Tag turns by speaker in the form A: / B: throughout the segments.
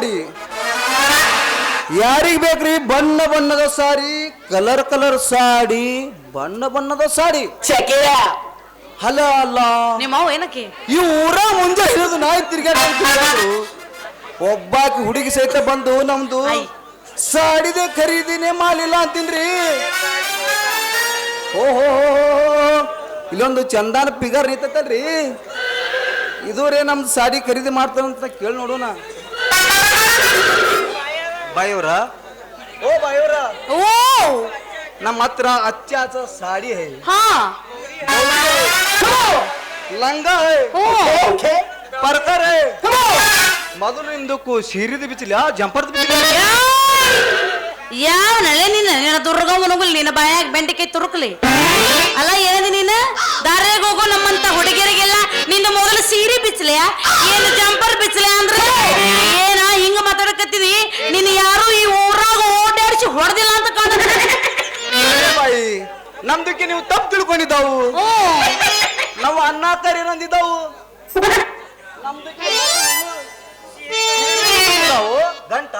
A: ಸಾಡಿ ಯಾರಿಗ್ ಬೇಕ್ರಿ? ಬಣ್ಣ ಬಣ್ಣದ ಸಾರಿ ಕಲರ್ ಕಲರ್ ಸಾಡಿ ಬಣ್ಣ ಬಣ್ಣದ ಸಾಡಿ
B: ಚಕಿಯ
A: ಅಲ್ಲ ಅಲ್ಲ.
B: ನಿಮ್ಮ ಅವ್ ಏನಕ್ಕೆ?
A: ಈ ಊರ ಮುಂದೆ ಹಿಡಿದು ನಾಯಿ ತಿರ್ಗಾಡ್ಕೊಂಡು ಒಬ್ಬಾಕಿ ಹುಡುಗಿ ಸಹಿತ ಬಂದು ನಮ್ದು. ಸಾಡಿದೆ ಖರೀದಿನೇ ಮಾಲಿಲ್ಲ ಅಂತೀನ್ರಿ. ಓಹೋ ಇಲ್ಲೊಂದು ಚಂದಾನ ಪಿಗರ್ ನಿಂತೈತಲ್ರಿ. ಇದು ರೇ ನಮ್ದು ಸಾಡಿ ಖರೀದಿ ಮಾಡ್ತಾರಂತ ಕೇಳಿ ನೋಡೋಣ. ಬಾಯವ್ರ ಓ ಬಾಯವ್ರ
B: ಓ!
A: ನಮ್ಮ ಹತ್ರ ಅಚ್ಚಾಚ ಸಾಡಿ ಹೈ.
B: ಹಾ.
A: ಲಂಗ ಹೈ.
B: ಓಕೆ.
A: ಪರ್ಕರ್ ಮೊದಲು ಇಂದಕ್ಕೂ ಸೀರಿದ ಬಿಚ್ಚಲ ಜಂಪರ್ದ
B: ಯಾವ? ನಳೆ ನಿನ್ನ ನಿನ್ನ ದುರ್ಗ ಮುನುಗುಲ್ ನಿನ್ನ ಬಾಯಾಗ ಬೆಂಡಿಕೆ ತುರುಕ್ಲಿ. ಅಲ್ಲ ಏನದಿ ನೀನು? ದಾರ್ಯಾಗ ಹೋಗೋ ನಮ್ಮಂತ ಹುಡುಗಿಯರಿಗೆಲ್ಲ ನಿನ್ನ ಮೊದಲು ಸೀರೆ ಬಿಚ್ಚಲೆಯ ಏನು ಜಂಪರ್ ಬಿಚ್ಚಲೆ ಅಂದ್ರೆ? ಏನ ಮಾತಾಡಕತ್ತಿದಿ ನಿನ್ನ ಯಾರು ಈ ಊರಾಗ ಓಡಾಡಿಸಿ ಹೊಡೆದಿಲ್ಲ ಅಂತ ಕಾಣಿ
A: ಬಾಯಿ ನಮ್ದಕ್ಕೆ ನೀವು ತಪ್ಪು ತಿಳ್ಕೊಂಡಿದ್ದಾವು.
B: ನಮ್ಮ
A: ನಾವು ಅನ್ನ ತರಿ ನಂದಿದ್ದಾವು ಗಂಟ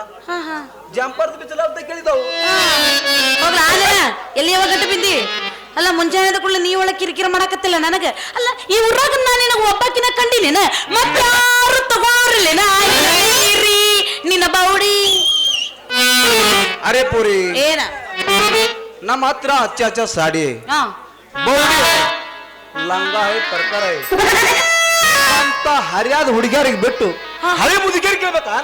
A: ಜಂಪರ್ದ ಅಂತ ಕೇಳಿದಾವು
B: ಎಲ್ಲಿ ಯಾವಾಗ ಗಂಟು ಬಿದ್ದಿ? ಅಲ್ಲ ಮುಂಜಾನೆ ಕೂಡ ನೀ ಒಳಗೆ ಕಿರಿಕಿರಿ ಮಾಡಕತ್ತಿಲ್ಲ ನನಗ? ಅಲ್ಲ ಈ ಊರಾಗ ನಾನು ನಿನಗೆ ಒಬ್ಬಾಕಿನ ಕಂಡಿನೇನ? ಯಾರು ತಗೋರಿಲ್ಲೇನ ನಿನ್ನ ಬೌಡಿ.
A: ಅರೆ ಪೂರಿ.
B: ಏನ?
A: ನಮ್ಮ ಹತ್ರ ಹಚ್ಚ ಹಚ್ಚ ಸಾಡಿ.
B: ಹಾ.
A: ಬೌಡಿ ಲಂಗ ಹೈ ಪರ್ಕರ ಅಂತ ಹರಿಯಾದ ಹುಡುಗಿಯರಿಗೆ ಬಿಟ್ಟು ಹಳೆ ಮುದುಕಿಯರಿಗೆ ಕೇಳ್ಬೇಕಾ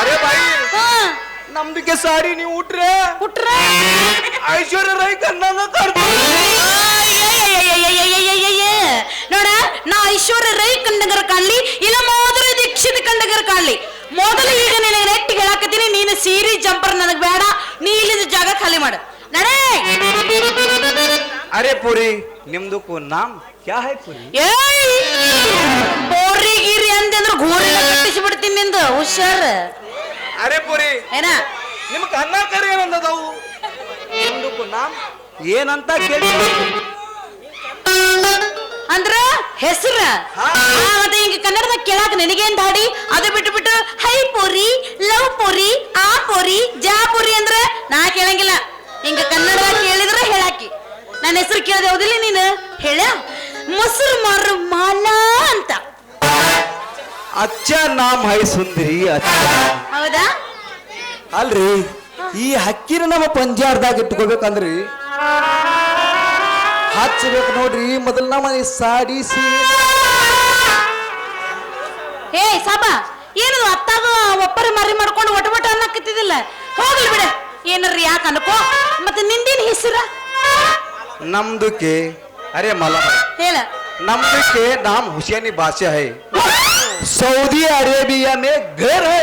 A: ಅರೆ ಬಾಯಿ. ನಮ್ದಕ್ಕೆ ಸಾಡಿ ನೀವು ಉಟ್ರೆ?
B: ಉಟ್ರೆ.
A: ಐಶ್ವರ್ಯ ರೈ ಕನ್ನಡ
B: ನೋಡ ನಾ ಐಶ್ವರ್ಯ ರೈ ಕಣ್ಣಗರ ಕಾಣ್ಲಿ. ಇಲ್ಲ ದೀಕ್ಷಿತ್ ಕಂಡಗರ ಕಾಣ್ಲಿ ಮೊದಲು ಈಗ ನಿನಗೆ ನೆಟ್ಟಿ ಹೇಳಾಕತ್ತೀನಿ ನೀನು ಸೀರೆ ಜಂಪರ್ ನನಗೆ ಬೇಡ ನೀ ಇಲ್ಲಿಂದ ಜಾಗ ಖಾಲಿ ಮಾಡು. ನಡೆ!
A: ಅರೆ ಪೂರಿ ನಿಮ್ದಕ್ಕೂ ನಾಮ್ ಕ್ಯಾ ಹೈ ಪುರಿ?
B: ಏಯ್! ಪೋರಿ ಗಿರಿ ಅಂದಂದ್ರೆ ಗೋರಿ ಕಟ್ಟಿಸಿ ಬಿಡ್ತೀನಿ ನಿಂದು ಹುಷಾರ್.
A: ಅರೆ ಪುರಿ
B: ಏನ?
A: ನಿಮ್ ಕನ್ನ ಕರಿ ಏನಂದದವು ನಿಮ್ದಕ್ಕೂ ನಾಮ್ ಏನಂತ ಕೇಳಿ
B: ಅಂದ್ರ ಹೆಸರ.
A: ಹಾ.
B: ಮತ್ತೆ ಹಿಂಗ ಕನ್ನಡದಾಗ ಕೇಳಾಕ ನಿನಗೇನ್ ದಾಡಿ? ಅದು ಬಿಟ್ಟು ಬಿಟ್ಟು ಹೈ ಪುರಿ ಲವ್ ಪುರಿ ಆ ಪೋರಿ ಜಾ ಪುರಿ ಅಂದ್ರ ನಾ ಕೇಳಂಗಿಲ್ಲ. ಹಿಂಗ ಕನ್ನಡದಾಗ ಕೇಳಿದ್ರ ಹೇಳಾಕಿ. ನನ್ನ ಹೆಸರು ಕೇಳದೆ ಹೌದಿಲ್ಲ ನೀನು? ಹೇಳ. ಮೊಸರು ಮಾರು ಮಾಲಾ ಅಂತ.
A: ಅಚ್ಚ ನಾಮ ಹೈ ಸುಂದರಿ ಅಚ್ಚ
B: ಹೌದಾ?
A: ಅಲ್ರಿ ಈ ಹಕ್ಕಿನ ನಮ್ಮ ಪಂಜಾರ್ದಾಗ ಇಟ್ಕೋಬೇಕಂದ್ರಿ. ಹಚ್ಚಬೇಕು ನೋಡ್ರಿ ಮೊದಲು ನಮ್ಮ ಈ ಸಾಡಿ ಸೀರೆ
B: ಏ ಸಾಬ ಏನದು ಅತ್ತಾಗ ಒಪ್ಪರ ಮರಿ ಮಾಡ್ಕೊಂಡು ಒಟ ಒಟ ಅನ್ನಕತ್ತಿದಿಲ್ಲ ಹೋಗ್ಲಿ ಬಿಡ ಏನಾರ ಯಾಕೆ ಅನ್ಕೋ ಮತ್ತೆ ನಿಂದೇನ್ ಹೆಸರ
A: ನಮ್ದಕ್ಕೆ ಅರೆ ಮಲ
B: ಹೇಳ
A: ನಮ್ದಕ್ಕೆ ನಾಮ್ ಹುಸೇನಿ ಭಾಷೆ ಹೈ सऊदी अरेबिया में घर है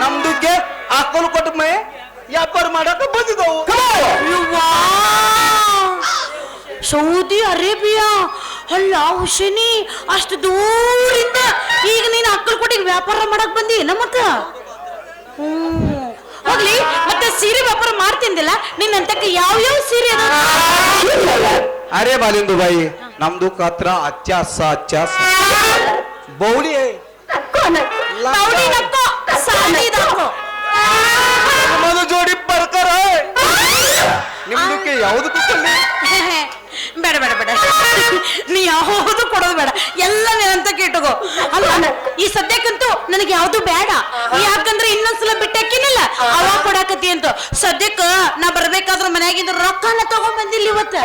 A: ನಮ್ದಕ್ಕೆ ಆಕಲ್ ಕೊಟ್ಟ ಮೇ ವ್ಯಾಪಾರ ಮಾಡಕ ಬಂದಿದ್ದವು
B: ಯವ್ವಾ! ಸೌದಿ ಅರೇಬಿಯಾ ಅಲ್ಲ ಹುಸೇನಿ ಅಷ್ಟು ದೂರಿಂದ ಈಗ ನೀನು ಅಕ್ಕಲ್ ಕೊಟ್ಟಿಗೆ ವ್ಯಾಪಾರ ಮಾಡಕ್ ಬಂದಿ ನಮ್ಮ ಮತ್ತ ಹ್ಮ್. ಹೋಗ್ಲಿ ಮತ್ತೆ ಸೀರೆ ವ್ಯಾಪಾರ ಮಾಡ್ತಿಂದಿಲ್ಲ ನಿನ್ನಂತಕ್ಕೆ ಯಾವ ಯಾವ ಸೀರೆ
A: ಅರೆ ಬಾಲಿಂದು ಬಾಯಿ ನಮ್ದು ಕತ್ರ ಅಚ್ಚಾಸ ಅಚ್ಚಾಸ ಬೌಳಿ. ಜೋಡಿ ಬರ್ಕರ ನಿಮ್ದಕ್ಕೆ ಯಾವ್ದು ಕಲ್ಲಿ
B: ಬೇಡ ಬೇಡ ಬೇಡ. ನೀ ಯಾವುದು ಕೊಡೋದು ಬೇಡ. ಎಲ್ಲ ನೀನಂತ ಕೇಟಗೋ ಅಲ್ಲ ಈ ಸದ್ಯಕ್ಕಂತೂ ನನಗೆ ಯಾವ್ದು ಬೇಡ. ಯಾಕಂದ್ರೆ ಇನ್ನೊಂದ್ಸಲ ಬಿಟ್ಟಾಕಿನಿಲ್ಲ ಅವಾಗ ಕೊಡಾಕತಿ ಅಂತ. ಸದ್ಯಕ್ಕ ನಾ ಬರ್ಬೇಕಾದ್ರ ಮನ್ಯಾಗಿಂದ ರೊಕ್ಕನ ತಗೊಂಡ್ ಬಂದಿಲ್ಲ ಇವತ್ತ.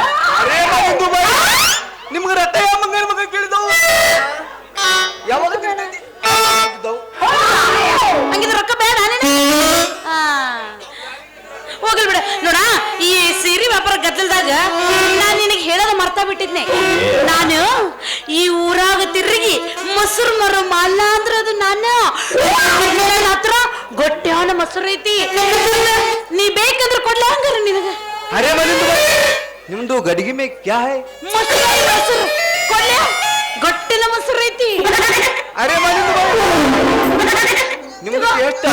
A: ನಿಮ್ಗೆ ರಟ್ಟೆ ಮಂಗನ ಮಗ ಕೇಳಿದವು? ಯಾವಾಗ
B: ರೊಕ್ಕ ಬೇಡ ನಿನಗೆ? ಆ, ನೋಡ ಈ ಸೀರೆ ವ್ಯಾಪಾರ ಗದ್ದಲ್ದಾಗ ನಾನ್ ನಿನಗೆ ಹೇಳೋದು ಮರ್ತಾ ಬಿಟ್ಟಿದ್ನೆ. ನಾನು ಈ ಊರಾಗ ತಿರುಗಿ ಮೊಸರು ಮರು ಮಾಲ ಅಂದ್ರ ಅದು ನಾನು. ಹತ್ರ ಗೊಟ್ಟ್ಯಾನ ಮೊಸರು ಐತಿ. ನೀ ಬೇಕಂದ್ರೆ ಕೊಡ್ಲ ಹಂಗಾರ ನಿನಗ.
A: ಅರೆ ಮನಿಂದು ನಿಮ್ದು ಗಡಿಗೆ ಮೇ ಕ್ಯಾ ಹೈ?
B: ಮೊಸರು ಮೊಸರು. ಕೊಡ್ಲ ಗೊಟ್ಟಿನ ಮೊಸರು ಐತಿ.
A: ಅರೆ ಮನಿಂದು ನಿಮ್ದು ಎಷ್ಟು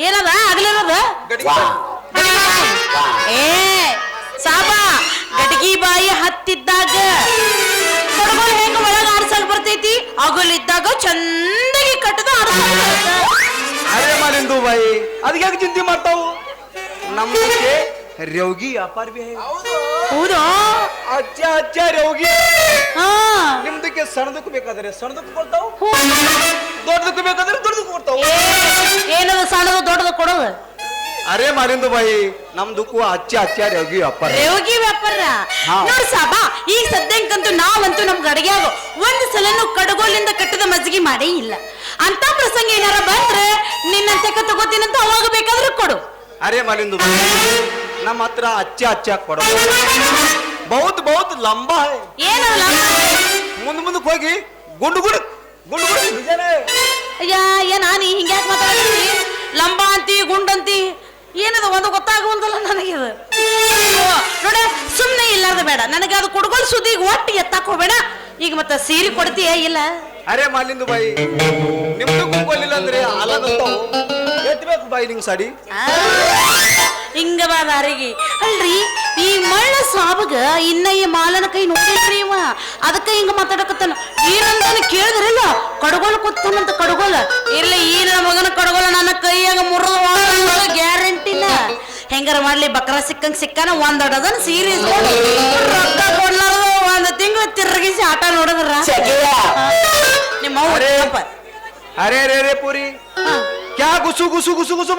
B: ಏನದ ಆಗ್ಲಿರೋದ ಏ ಸಾಬ ಗಟಗಿ ಬಾಯಿ ಹತ್ತಿದ್ದಾಗ ಕೊಡಗೋಲ್ ಹೆಂಗ ಒಳಗ ಆಡ್ಸಕ್ ಬರ್ತೈತಿ? ಅಗಲಿದ್ದಾಗ ಚಂದಗಿ ಕಟ್ಟದ.
A: ಅರೆ ಮನಿಂದು ಬಾಯಿ ಅದಕ್ಕೆ ಯಾಕೆ ಚಿಂತೆ ಮಾಡ್ತಾವು? ನಮ್ದಕ್ಕೆ ರೌಗಿ ವ್ಯಾಪಾರ ಬಿ ಹೈ
B: ಹೌದಾ?
A: ಅಜ್ಜ ಅಜ್ಜ ರೌಗಿ.
B: ಹಾ.
A: ನಿಮ್ದಕ್ಕೆ ಸಣ್ಣದಕ್ಕೂ ಬೇಕಾದ್ರೆ ಸಣ್ಣದಕ್ಕೂ ಕೊಡ್ತಾವು. ದೊಡ್ಡದಕ್ಕೂ ಬೇಕಾದ್ರೆ ದೊಡ್ಡದಕ್ಕೂ ಕೊಡ್ತಾವು.
B: ಏನದು ಸಣ್ಣದು ದೊಡ್ಡದು ಕೊಡೋದು?
A: ಅರೆ ಮಾಲಿಂದು ಬಾಯಿ ನಮ್ದುಕ್ಕೂ ಅಚ್ಚ ಅಚ್ಚ ರೋಗಿ ವ್ಯಾಪಾರ.
B: ರೋಗಿ ವ್ಯಾಪಾರ.
A: ಹಾ.
B: ನೋಡ್ ಸಾಬ ಈಗ ಸದ್ಯಕ್ಕಂತೂ ನಾವಂತೂ ನಮ್ ಆಗೋ ಒಂದ್ ಸಲನು ಕಡಗೋಲಿಂದ ಕಟ್ಟದ ಮಜ್ಜಿಗೆ ಮಾಡೇ ಇಲ್ಲ. ಅಂತ ಪ್ರಸಂಗ ಏನಾರ ಬಂದ್ರೆ ನಿನ್ನಂತೆ ತಗೋತೀನಂತ ಅವಾಗ ಬೇಕಾದ್ರೂ ಕೊಡು.
A: ಅರೆ ಮಾಲಿಂದು ಬಾಯಿ ನಮ್ಮ ಹತ್ರ ಅಚ್ಚ ಅಚ್ಚ ಕೊಡ ಬಹುತ್ ಬಹುತ್ ಲಂಬ ಹೈ.
B: ಏನಲ್ಲ
A: ಮುಂದ್ ಮುಂದಕ್ಕೆ ಹೋಗಿ ಗುಂಡು ಗುಡು ಗುಂಡು ಗುಡ್ ನಿಜಾನೇ.
B: ಅಯ್ಯ ಏ ನೀ ಹಿಂಗ್ಯಾಕ್ ಮಾತಾಡ್ತೀನಿ ಲಂಬ ಅಂತಿ ಗುಂಡಂತಿ ಏನದು ಒಂದು ಗೊತ್ತಾಗುವಂತಲ್ಲ ನನಗಿದು. ನೋಡ ಸುಮ್ಮನೆ ಇಲ್ಲಾರ್ದ ಬೇಡ. ನನಗೆ ಅದು ಕೊಡ್ಗೋಲ್ ಸುದ್ದಿ ಒಟ್ಟು ಎತ್ತಾಕ್ ಹೋಗ್ಬೇಡ ಈಗ ಮತ್ತೆ ಸೀರೆ ಕೊಡ್ತೀಯ ಇಲ್ಲ?
A: ಅರೆ ಮಾಲಿಂದು ಬಾಯಿ ನಿಮ್ದು ಗುಂಪಲ್ಲಿಲ್ಲ ಅಂದ್ರೆ ಅಲಾಗಂತಾವು ಎತ್ಬೇಕು ಬಾಯಿ ನಿಂಗ್ ಸಾಡಿ.
B: ಹಿಂಗ ಬಾ ದಾರಿಗೆ ಅಲ್ರಿ ಈ ಮಳ್ಳ ಸಾಬಗ ಇನ್ನ ಈ ಮಾಲನ ಕೈ ನೋಡಿದ್ರಿ ಇವ? ಅದಕ್ಕ ಹಿಂಗ ಮಾತಾಡಕತ್ತಾನ. ಏನಂತಾನೆ ಕೇಳಿದ್ರಲ್ಲ ಕಡಗೋಲ ಕೂತಾನಂತ ಕಡಗೋಲ. ಇರ್ಲಿ ಈ ನನ್ನ ಮಗನ ಕಡಗೋಲ ನನ್ನ ಕೈಯಾಗ ಗ್ಯಾರಂಟಿ ಗ್ಯಾರಂಟಿನ ಹೆಂಗಾರ ಮಾಡ್ಲಿ ಬಕ್ರ ಸಿಕ್ಕಂಗ್ ಸಿಕ್ಕಾನ ಒಂದ್ ಅಡದನ್ ಸೀರೆ ಇಸ್ಕೊಂಡು ರೊಕ್ಕ ಕೊಡ್ಲಾರ್ದ ಒಂದ್ ತಿಂಗಳು ತಿರ್ಗಿಸಿ ಆಟ ನೋಡಿದ್ರ? ನಿಮ್ಮ ಅವ್ವ
A: ಅರೆ. ಅರೆ ರೇ ರೇ ಪೂರಿ. ಗುಸು ಗುಸು ಗುಸು ಗುಸು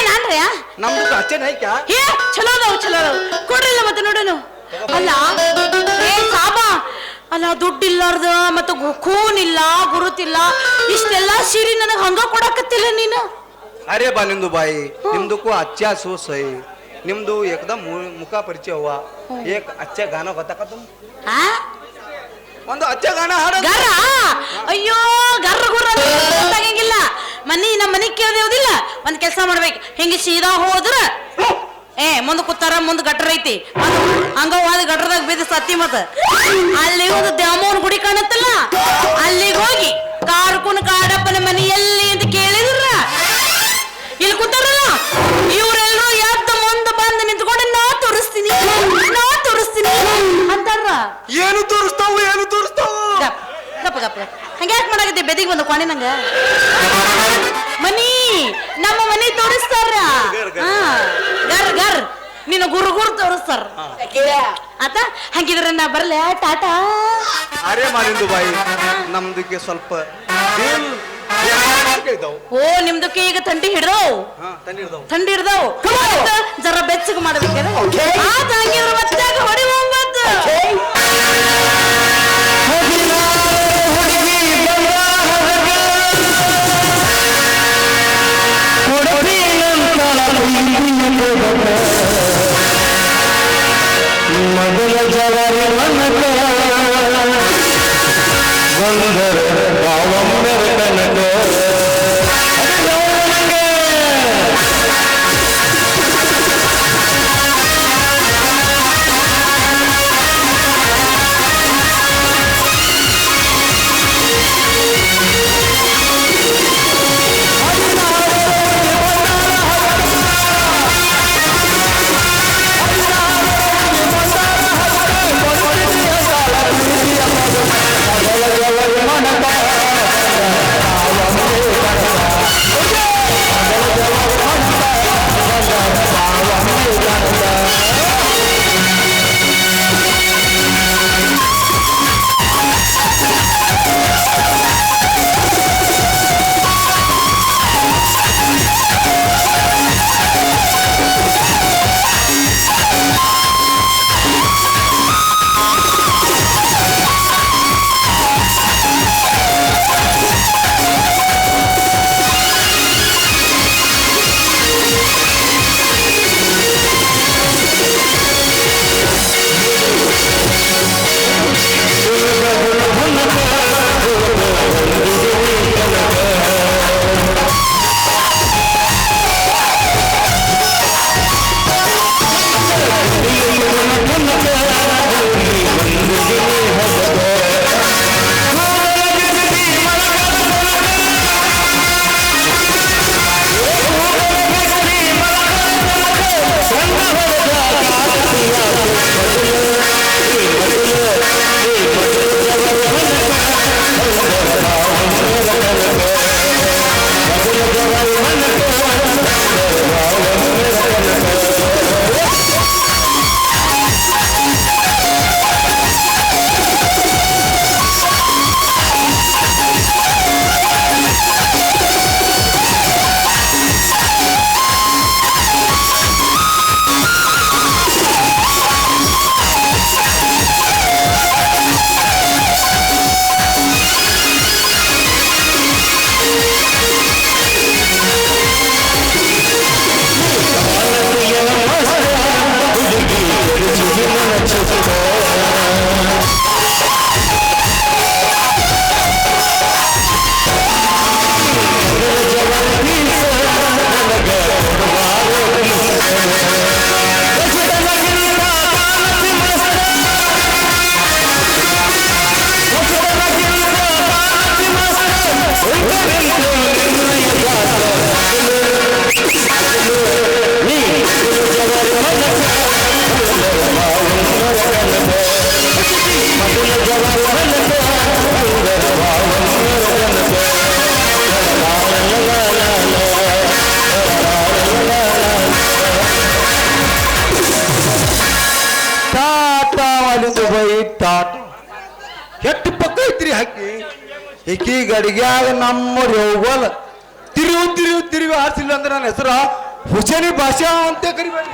B: ಏನ್ರಿ
A: ನಮ್ದು ಅಚ್ಚನ
B: ಐಕ ಚಲೋ ಅದಾವ ಚಲೋ ಅದಾವ. ಕೊಡ್ರಿ ಮತ್ತೆ ನೋಡೋಣ ಅಲ್ಲ ಏ ಸಾಬಾ. ಅಲ್ಲ ದುಡ್ಡಿಲ್ಲಾರ್ದ ಮತ್ತು ಖೂನ್ ಇಲ್ಲ ಗುರುತಿಲ್ಲ ಇಷ್ಟೆಲ್ಲಾ ಸೀರೆ ನನಗೆ ಹಂಗ ಕೊಡಕತ್ತಿಲ್ಲ ನೀನು.
A: ಅರೆ ಬಾಲಿಂದು ಬಾಯಿ. ನಿಮ್ದಕ್ಕೂ ಅಚ್ಚ ಸೂಸೈ ನಿಮ್ದು ಏಕದಮ್ ಮುಖ ಪರಿಚಯ ಹೂವ ಏಕ್ ಅಚ್ಚ ಗಾನ ಗೊತ್ತಾಕ ಒಂದು ಅಚ್ಚ ಗಾನ ಹಾಡ
B: ಅಯ್ಯೋ ಗರ್ರ ಗುರ್ರ. ಗೊತ್ತಾಗಂಗಿಲ್ಲ ಮನಿ ನಮ್ಮ ಮನಿ ಕೇಳ್ದೇವುದಿಲ್ಲ? ಒಂದ್ ಕೆಲಸ ಮಾಡ್ಬೇಕು. ಹಿಂಗೆ ಸೀದಾ ಹೋದ್ರ? ಏ ಮುಂದ್ ಕೂತಾರ ಮುಂದ್ ಗಟ್ರ ಐತಿ. ಹಂಗ ಹೋದ ಗಟ್ರದಾಗ ಬಿದ್ದು ಸತ್ತಿ ಮತ್ತ. ಅಲ್ಲಿ ಒಂದು ದ್ಯಾಮೋನ್ ಗುಡಿ ಕಾಣತ್ತಲ್ಲ? ಅಲ್ಲಿಗೆ ಹೋಗಿ ಕಾರ್ಕುನ್ ಕಾಡಪ್ಪನ ಮನಿ ಎಲ್ಲಿ ಅಂತ ಕೇಳಿದ್ರ? ಇಲ್ಲಿ ಕೂತಾರಲ್ಲ? ಇವ್ರೆಲ್ಲರೂ ಎದ್ದ ಮುಂದೆ ಬಂದು ನಿಂತ್ಕೊಂಡು ನಾ ತೋರಿಸ್ತೀನಿ ನಾ ತೋರಿಸ್ತೀನಿ ಅಂತಾರ.
A: ಏನು ತೋರಿಸ್ತಾವು ಏನು ತೋರಿಸ್ತಾವು?
B: ಗಪ್ಪ ಗಪ್ಪ ಗಪ್ ಗಪ್. ಹಂಗ್ಯಾಕ್ ಮಾಡಾಕತ್ತಿ ಬೆದಿಗೆ ಬಂದ ಕೊನೆ ನಂಗ? ಮನಿ ನಮ್ಮ ಮನಿ ತೋರಿಸ್ತಾರ.
A: ಗರ್, ಗರ್.
B: ಹಾ, ಗರ್ ಗರ್. ನಿನ್ನ ಗುರು ಗುರು ತೋರಿಸ್ತಾರ. ಆತ ಹಂಗಿದ್ರೆ ನಾ ಬರ್ಲ ಟಾಟಾ.
A: ಅರೆ ಮಾಲಿಂದು ಬಾಯಿ ನಮ್ದಕ್ಕೆ ಸ್ವಲ್ಪ
B: ಓ ನಿಮ್ದಕ್ಕೆ ಈಗ ತಂಡಿ ಹಿಡ್ದವ್. ತಂಡಿ ಹಿಡ್ದವ್. ಜರ ಬೆಚ್ಚಗೆ ಮಾಡ್ಬೇಕಾದ್ರೆ ಆತ ಹಂಗಿದ್ರೆ ಮತ್ತೆ ಹೊಡಿ ಹೋಗ್ಬಾರ್ದು.
A: ಈಕಿ ಗಡಿಗ್ಯಾಗ ನಮ್ಮ ಹೋಗೋಲ್ಲ ತಿರುವು ತಿರುವು, ತಿರುವಿ ಆರ್ಸಿಲ್ಲ ಅಂದ್ರೆ ನನ್ನ ಹೆಸರು ಹುಸೇನಿ ಭಾಷಾ ಅಂತ ಕರಿಬೇಡಿ.